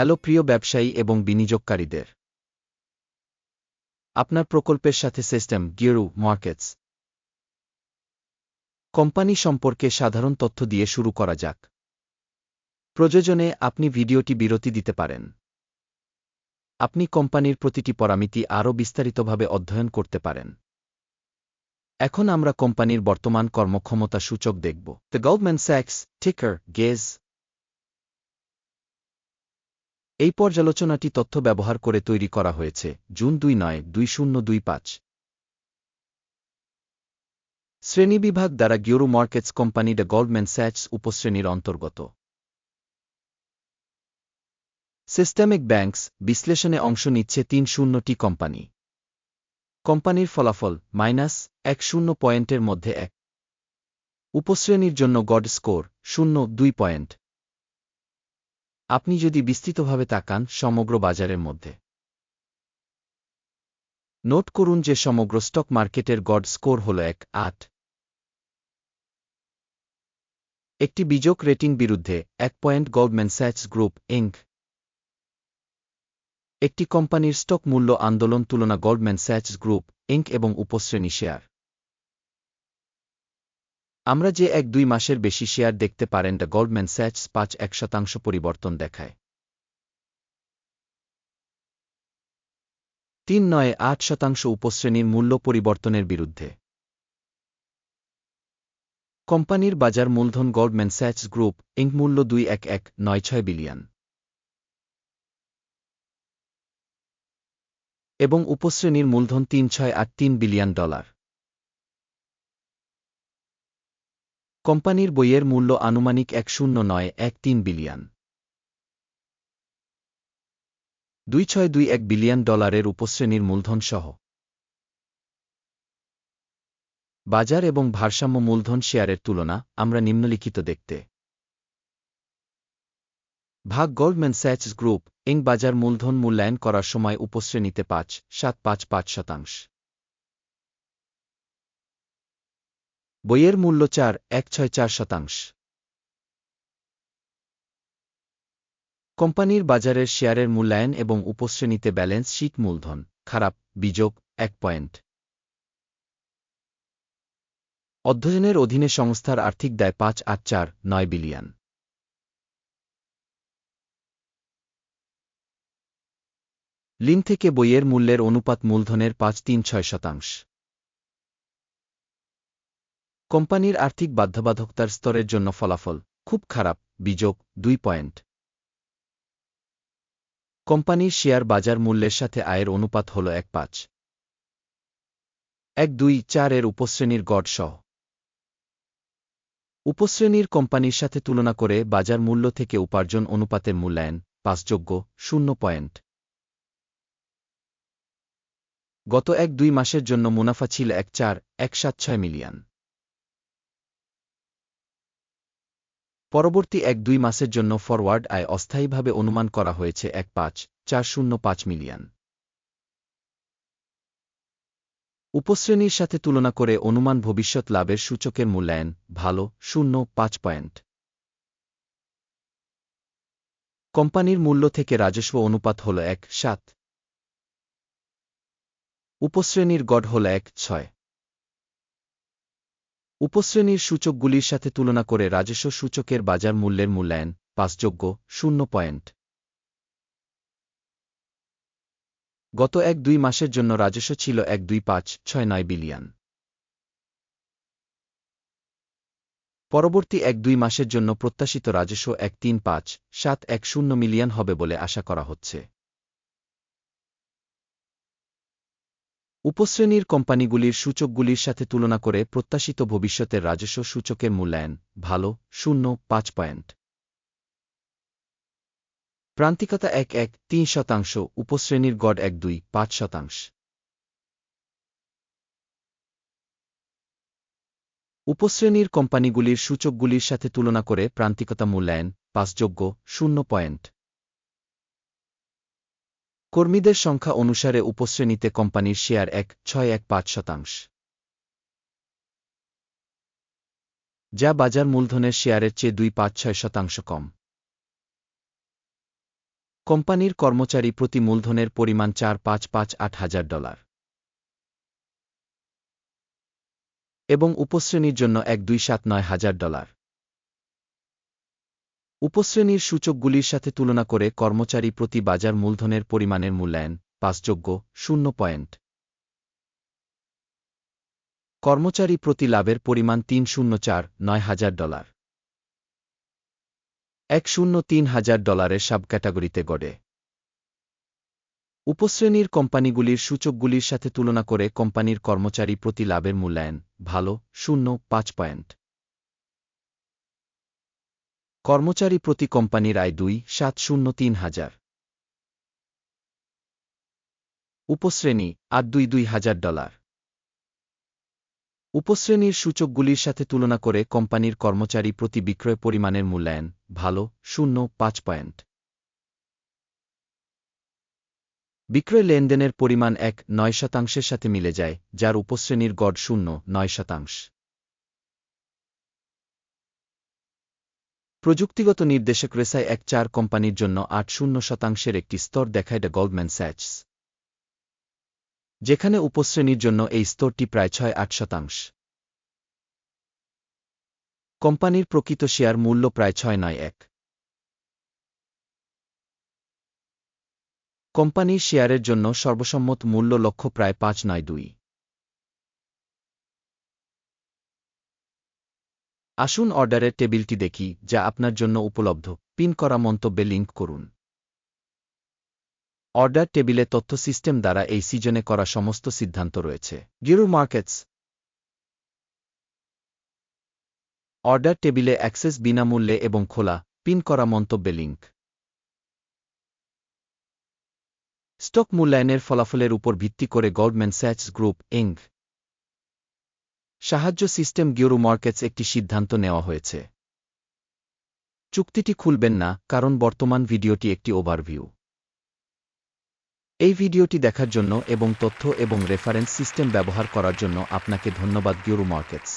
Hello প্রিয় ব্যবসায়ী এবং বিনিয়োগকারীদের। আপনার প্রকল্পের সাথে সিস্টেম গিয়েরু মার্কেটস। কোম্পানি সম্পর্কে সাধারণ তথ্য দিয়ে শুরু করা যাক। প্রয়োজনে আপনি ভিডিওটি বিরতি দিতে পারেন। আপনি কোম্পানির প্রতিটি পরামিতি আরও বিস্তারিতভাবে অধ্যয়ন করতে পারেন। এখন আমরা কোম্পানির বর্তমান কর্মক্ষমতা সূচক দেখব। দ্য গভর্নমেন্ট স্যাক্স ঠিকার গেজ এই পর্যালোচনাটি তথ্য ব্যবহার করে তৈরি করা হয়েছে, জুন দুই নয়, দুই শূন্য দুই পাঁচ। শ্রেণীবিভাগ দ্বারা গিওরু markets company the Goldman Sachs উপশ্রেণীর অন্তর্গত। সিস্টেমিক ব্যাংকস বিশ্লেষণে অংশ নিচ্ছে তিন শূন্যটি কোম্পানি। কোম্পানির ফলাফল মাইনাস এক শূন্য পয়েন্টের মধ্যে এক। উপশ্রেণীর জন্য গড স্কোর শূন্য দুই পয়েন্ট। আপনি যদি বিস্তৃতভাবে তাকান সমগ্র বাজারের মধ্যে। নোট করুন যে সমগ্র স্টক মার্কেটের গড স্কোর হল এক, আট। একটি বিযোগ রেটিং বিরুদ্ধে এক point Goldman Sachs group Inc একটি কোম্পানির স্টক মূল্য আন্দোলন তুলনা গোল্ডম্যান স্যাচস গ্রুপ ইঙ্ক এবং উপশ্রেণী শেয়ার। আমরা যে এক দুই মাসের বেশি শেয়ার দেখতে পারেন, দ্য গোল্ডম্যান স্যাচস পাঁচ এক শতাংশ পরিবর্তন দেখায়। তিন নয় আট শতাংশ উপশ্রেণীর মূল্য পরিবর্তনের বিরুদ্ধে। কোম্পানির বাজার মূলধন গোল্ডম্যান স্যাচস গ্রুপ, ইঙ্ক মূল্য দুই এক এক নয় ছয় বিলিয়ন। এবং উপশ্রেণীর মূলধন তিন ছয় আট তিন বিলিয়ন ডলার। কোম্পানির বইয়ের মূল্য আনুমানিক এক শূন্য নয়, এক তিন বিলিয়ন। দুই ছয় দুই এক বিলিয়ন ডলারের উপশ্রেণীর মূলধন সহ বাজার এবং ভারসাম্য মূলধন শেয়ারের তুলনা, আমরা নিম্নলিখিত দেখতে। ভাগ গোল্ডম্যান স্যাচ গ্রুপ, ইং বাজার মূলধন মূল্যায়ন করার সময় উপশ্রেণীতে পাঁচ, সাত পাঁচ পাঁচ শতাংশ। বইয়ের মূল্য চার, এক ছয় চার শতাংশ। কোম্পানির বাজারের শেয়ারের মূল্যায়ন এবং উপশ্রেণীতে ব্যালেন্স শীট মূলধন, খারাপ, বিযোগ, এক পয়েন্ট। অধ্যয়নের অধীনে সংস্থার আর্থিক দায় পাঁচ, আট, চার, নয় বিলিয়ন। লিন থেকে বইয়ের মূল্যের অনুপাত মূলধনের পাঁচ, তিন, ছয় শতাংশ। কোম্পানির আর্থিক বাধ্যবাধকতার স্তরের জন্য ফলাফল খুব খারাপ বিযোগ দুই পয়েন্ট। কোম্পানির শেয়ার বাজার মূল্যের সাথে আয়ের অনুপাত হল এক পাঁচ। এক দুই চার এর উপশ্রেণীর গড় সহ। উপশ্রেণীর কোম্পানির সাথে তুলনা করে বাজার মূল্য থেকে উপার্জন অনুপাতের মূল্যায়ন পাঁচযোগ্য শূন্য পয়েন্ট। গত এক দুই মাসের জন্য মুনাফা ছিল এক চার, এক সাত ছয় মিলিয়ন। পরবর্তী এক দুই মাসের জন্য ফরওয়ার্ড আয় অস্থায়ীভাবে অনুমান করা হয়েছে এক পাঁচ চার শূন্য পাঁচ মিলিয়ন। উপশ্রেণীর সাথে তুলনা করে অনুমান ভবিষ্যৎ লাভের সূচকের মূল্যায়ন ভালো, শূন্য, পাঁচ পয়েন্ট। কোম্পানির মূল্য থেকে রাজস্ব অনুপাত হল এক সাত। উপশ্রেণীর গড় হল এক ছয়। উপশ্রেণীর সূচকগুলির সাথে তুলনা করে রাজস্ব সূচকের বাজার মূল্যের মূল্যায়ন, পাঁচযোগ্য, শূন্য পয়েন্ট। গত এক দুই মাসের জন্য রাজস্ব ছিল এক দুই পাঁচ ছয় নয় বিলিয়ন। পরবর্তী এক দুই মাসের জন্য প্রত্যাশিত রাজস্ব এক তিন পাঁচ সাত এক শূন্য মিলিয়ন হবে বলে আশা করা হচ্ছে। উপশ্রেণীর কোম্পানিগুলির সূচকগুলির সাথে তুলনা করে প্রত্যাশিত ভবিষ্যতের রাজস্ব সূচকের মূল্যায়ন ভালো, শূন্য, পাঁচ পয়েন্ট। প্রান্তিকতা এক এক, তিন শতাংশ, উপশ্রেণীর গড় এক দুই, পাঁচ শতাংশ। উপশ্রেণীর কোম্পানিগুলির সূচকগুলির সাথে তুলনা করে প্রান্তিকতা মূল্যায়ন পাঁচযোগ্য, শূন্য পয়েন্ট। কর্মীদের সংখ্যা অনুসারে উপশ্রেণীতে কোম্পানির শেয়ার এক, ছয় এক পাঁচ শতাংশ। যা বাজার মূলধনের শেয়ারের চেয়ে দুই পাঁচ ছয় শতাংশ কম। কোম্পানির কর্মচারী প্রতি মূলধনের পরিমাণ চার পাঁচ পাঁচ আট হাজার ডলার। এবং উপশ্রেণীর জন্য এক দুই সাত নয় হাজার ডলার। উপশ্রেণীর সূচকগুলির সাথে তুলনা করে কর্মচারী প্রতি বাজার মূলধনের পরিমাণের মূল্যায়ন পাঁচযোগ্য, শূন্য পয়েন্ট। কর্মচারী প্রতি লাভের পরিমাণ তিন শূন্য চার, নয় হাজার ডলার। এক শূন্য তিন হাজার ডলারের সাব ক্যাটাগরিতে গড়ে। উপশ্রেণীর কোম্পানিগুলির সূচকগুলির সাথে তুলনা করে কোম্পানির কর্মচারী প্রতি লাভের মূল্যায়ন ভালো, শূন্য, পাঁচ পয়েন্ট। কর্মচারী প্রতি কোম্পানির আয় দুই, সাত শূন্য তিন হাজার। উপশ্রেণী, আট দুই দুই হাজার ডলার। উপশ্রেণীর সূচকগুলির সাথে তুলনা করে কোম্পানির কর্মচারী প্রতি বিক্রয় পরিমাণের মূল্যায়ন ভালো, শূন্য, পাঁচ পয়েন্ট। বিক্রয় লেনদেনের পরিমাণ এক, নয় শতাংশের সাথে মিলে যায়, যার উপশ্রেণীর গড় শূন্য, নয় শতাংশ। প্রযুক্তিগত নির্দেশক রেসায় এক চার কোম্পানির জন্য আট শূন্য শতাংশের একটি স্তর দেখায় দ্য গোল্ডম্যান স্যাচস। যেখানে উপশ্রেণীর জন্য এই স্তরটি প্রায় ছয় আট শতাংশ। কোম্পানির প্রকৃত শেয়ার মূল্য প্রায় ছয় নয় এক। কোম্পানির শেয়ারের জন্য সর্বসম্মত মূল্য লক্ষ্য প্রায় পাঁচ নয় দুই। আসুন অর্ডারের টেবিলটি দেখি, যা আপনার জন্য উপলব্ধ। পিন করা মন্তব্যে লিঙ্ক করুন। অর্ডার টেবিলে তথ্য সিস্টেম দ্বারা এই সিজনে করা সমস্ত সিদ্ধান্ত রয়েছে। গিরু মার্কেটস। অর্ডার টেবিলে অ্যাক্সেস বিনামূল্যে এবং খোলা, পিন করা মন্তব্যে লিঙ্ক স্টক মূল্যায়নের ফলাফলের উপর ভিত্তি করে গভর্নমেন্ট স্যাচস গ্রুপ, ইঙ্ক। সাহায্য সিস্টেম গিওরু মার্কেটস একটি সিদ্ধান্ত নেওয়া হয়েছে। চুক্তিটি খুলবেন না, কারণ বর্তমান ভিডিওটি একটি ওভারভিউ এই ভিডিওটি দেখার জন্য এবং তথ্য এবং রেফারেন্স সিস্টেম ব্যবহার করার জন্য আপনাকে ধন্যবাদ গিওরু মার্কেটস।